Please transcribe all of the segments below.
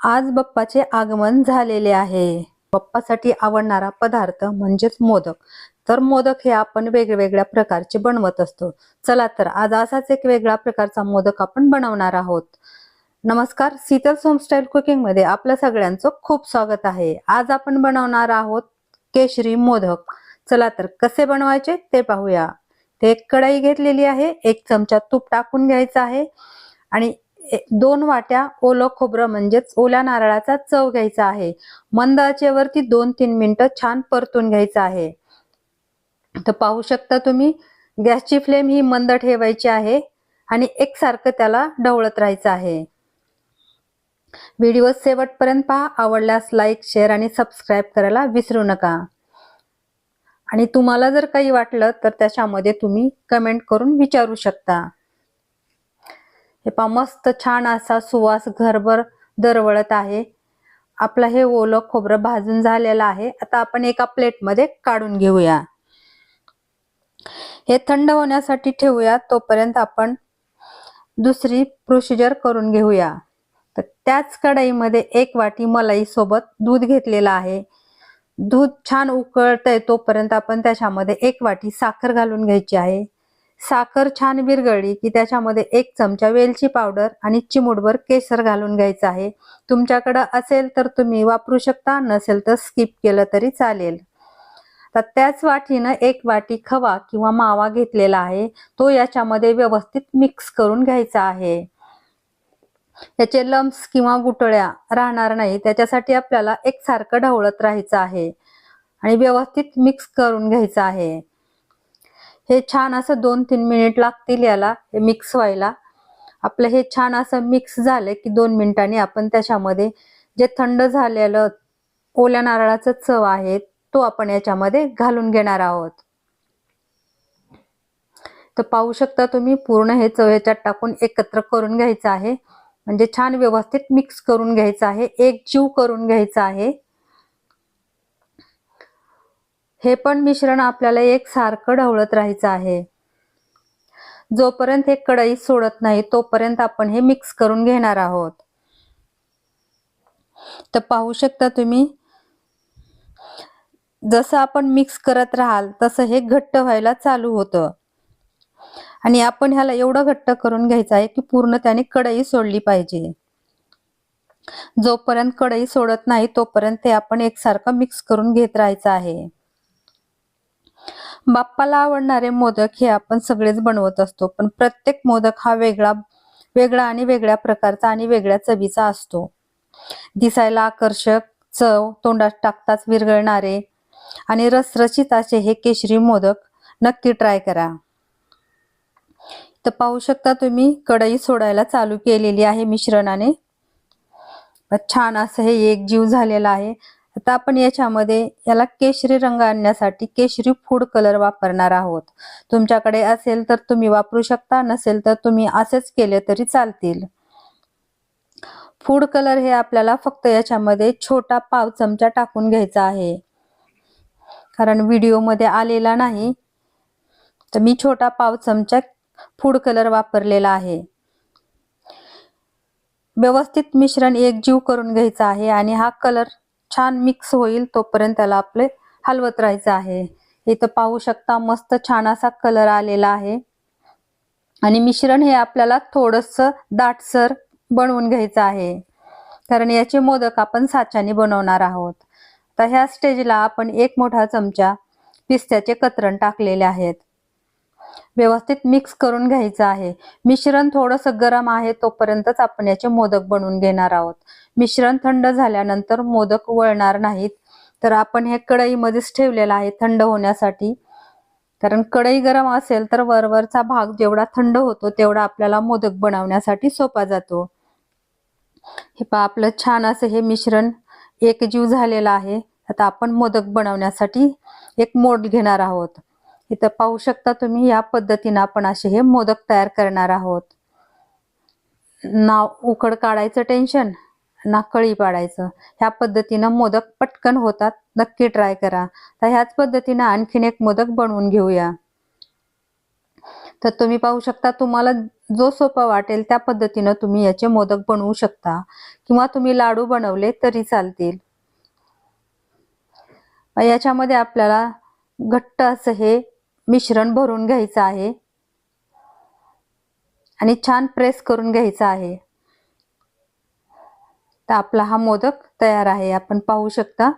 आज बप्पाचे आगमन झालेले आहे. बप्पासाठी आवडणारा पदार्थ म्हणजेच मोदक. तर मोदक हे आपण वेगवेगळ्या प्रकारचे बनवत असतो. चला तर आज असाच एक वेगळा प्रकारचा मोदक आपण बनवणार आहोत. नमस्कार शीतल होमस्टाईल कुकिंगमध्ये आपल्या सगळ्यांचं खूप स्वागत आहे. आज आपण बनवणार आहोत केशरी मोदक. चला तर कसे बनवायचे ते पाहूया. ते एक कढई घेतलेली आहे एक चमचा तूप टाकून घ्यायचा आहे आणि दोन वाट्या ओलं खोबरं म्हणजेच ओल्या नारळाचा चव घ्यायचा आहे. मंद आचेवरती दोन तीन मिनिटं छान परतून घ्यायचं आहे. तर पाहू शकता तुम्ही गॅसची फ्लेम ही मंद ठेवायची आहे आणि एकसारखं त्याला ढवळत राहायचं आहे. व्हिडिओ शेवटपर्यंत पहा आवडल्यास लाईक शेअर आणि सबस्क्राईब करायला विसरू नका. आणि तुम्हाला जर काही वाटलं तर त्याच्यामध्ये तुम्ही कमेंट करून विचारू शकता. हे पहा मस्त छान असा सुवास घरभर दरवळत आहे. आपलं हे ओलं खोबरं भाजून झालेलं आहे. आता आपण एका प्लेटमध्ये काढून घेऊया. हे थंड होण्यासाठी ठेवूया तोपर्यंत आपण दुसरी प्रोसिजर करून घेऊया. तर त्याच कढईमध्ये एक वाटी मलाई सोबत दूध घेतलेलं आहे. दूध छान उकळतंय तोपर्यंत आपण त्याच्यामध्ये एक वाटी साखर घालून घ्यायची आहे. साखर छान विरघळली की त्याच्यामध्ये एक चमचा वेलची पावडर आणि चिमूटभर केसर घालून घ्यायचं आहे. तुमच्याकडं असेल तर तुम्ही वापरू शकता नसेल तर स्किप केलं तरी चालेल. तर त्याच वाटीनं एक वाटी खवा किंवा मावा घेतलेला आहे. तो याच्यामध्ये व्यवस्थित मिक्स करून घ्यायचा आहे. याचे लम्स किंवा गुटळ्या राहणार नाही. त्याच्यासाठी आपल्याला एकसारखं ढवळत राहायचं आहे. आणि व्यवस्थित मिक्स करून घ्यायचं आहे. हे छान असं दोन तीन मिनिट लागतील याला हे मिक्स व्हायला. आपलं हे छान असं मिक्स झालं की दोन मिनिटांनी आपण त्याच्यामध्ये जे थंड झालेलं ओल्या नारळाचं चव आहे तो आपण याच्यामध्ये घालून घेणार आहोत. तर पाहू शकता तुम्ही पूर्ण हे चव याच्यात टाकून एकत्र करून घ्यायचं आहे. म्हणजे छान व्यवस्थित मिक्स करून घ्यायचं आहे एक जीव करून घ्यायचा आहे. हे पण मिश्रण आपल्याला एक सारखं ढवळत राहायचं आहे. जोपर्यंत हे कढई सोडत नाही तोपर्यंत आपण हे मिक्स करून घेणार आहोत. तर पाहू शकता तुम्ही जसं आपण मिक्स करत राहाल तसं हे घट्ट व्हायला चालू होतं. आणि आपण ह्याला एवढं घट्ट करून घ्यायचं आहे की पूर्ण त्याने कढई सोडली पाहिजे. जोपर्यंत कढई सोडत नाही तोपर्यंत ते आपण एकसारखं मिक्स करून घेत राहायचं आहे. बाप्पाला आवडणारे मोदक हे आपण सगळेच बनवत असतो पण प्रत्येक मोदक हा वेगळा वेगळा आणि वेगळ्या प्रकारचा आणि वेगळ्या चवीचा असतो. दिसायला आकर्षक चव तोंडात टाकताच विरघळणारे आणि रसरशीत असे हे केशरी मोदक नक्की ट्राय करा. तर पाहू शकता तुम्ही कढई सोडायला चालू केलेली आहे मिश्रणाने. छान असं हे एक जीव झालेला आहे. आता आपण याच्यामध्ये याला केशरी रंग आणण्यासाठी केशरी फूड कलर वापरणार आहोत. तुमच्याकडे असेल तर तुम्ही वापरू शकता नसेल तर तुम्ही असेच केले तरी चालतील. फूड कलर हे आपल्याला फक्त याच्यामध्ये छोटा पाव चमचा टाकून घ्यायचा आहे. कारण व्हिडिओमध्ये आलेला नाही तर मी छोटा पाव चमचा फूड कलर वापरलेला आहे. व्यवस्थित मिश्रण एकजीव करून घ्यायचा आहे आणि हा कलर छान मिक्स होईल तोपर्यंत त्याला आपले हलवत राहायचं आहे. इथं पाहू शकता मस्त छान असा कलर आलेला आहे. आणि मिश्रण हे आपल्याला थोडस दाटसर बनवून घ्यायचं आहे. कारण याचे मोदक आपण साच्याने बनवणार आहोत. तर ह्या स्टेजला आपण एक मोठा चमचा पिस्त्याचे कतरण टाकलेले आहेत. व्यवस्थित मिक्स करून घ्यायचं आहे. मिश्रण थोडंसं गरम आहे तोपर्यंतच आपण याचे मोदक बनवून घेणार आहोत. मिश्रण थंड झाल्यानंतर मोदक वळणार नाहीत. तर आपण हे कढईमध्येच ठेवलेलं आहे थंड होण्यासाठी. कारण कढई गरम असेल तर वरवरचा भाग जेवढा थंड होतो तेवढा आपल्याला मोदक बनवण्यासाठी सोपा जातो. हे पा आपलं छान असं हे मिश्रण एकजीव झालेलं आहे. आता आपण मोदक बनवण्यासाठी एक मोड घेणार आहोत. इथं पाहू शकता तुम्ही या पद्धतीनं आपण असे हे मोदक तयार करणार आहोत. ना उकड काढायचं टेन्शन ना कळी पाडायचं. ह्या पद्धतीनं मोदक पटकन होतात नक्की ट्राय करा. तर ह्याच पद्धतीनं आणखीन एक मोदक बनवून घेऊया. तर तुम्ही पाहू शकता तुम्हाला जो सोपा वाटेल त्या पद्धतीनं तुम्ही याचे मोदक बनवू शकता. किंवा तुम्ही लाडू बनवले तरी चालतील. याच्यामध्ये आपल्याला घट्ट असं हे मिश्रण भरून घ्यायचं आहे. आणि छान प्रेस करून घ्यायचं आहे. तर आपला हा मोदक तयार आहे. आपण पाहू शकता.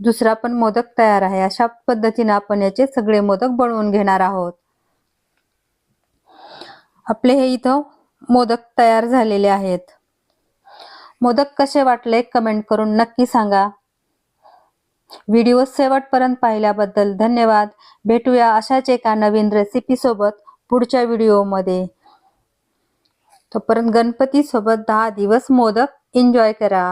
दुसरा पण मोदक तयार आहे. अशा पद्धतीने आपण याचे सगळे मोदक बनवून घेणार आहोत. आपले हे इथं मोदक तयार झालेले आहेत. मोदक कसे वाटले कमेंट करून नक्की सांगा. व्हिडिओ शेवटपर्यंत पाहिल्याबद्दल धन्यवाद. भेटूया अशाच एका नवीन रेसिपी सोबत पुढच्या व्हिडिओमध्ये तोपर्यंत गणपती सोबत दहा दिवस मोदक एन्जॉय करा.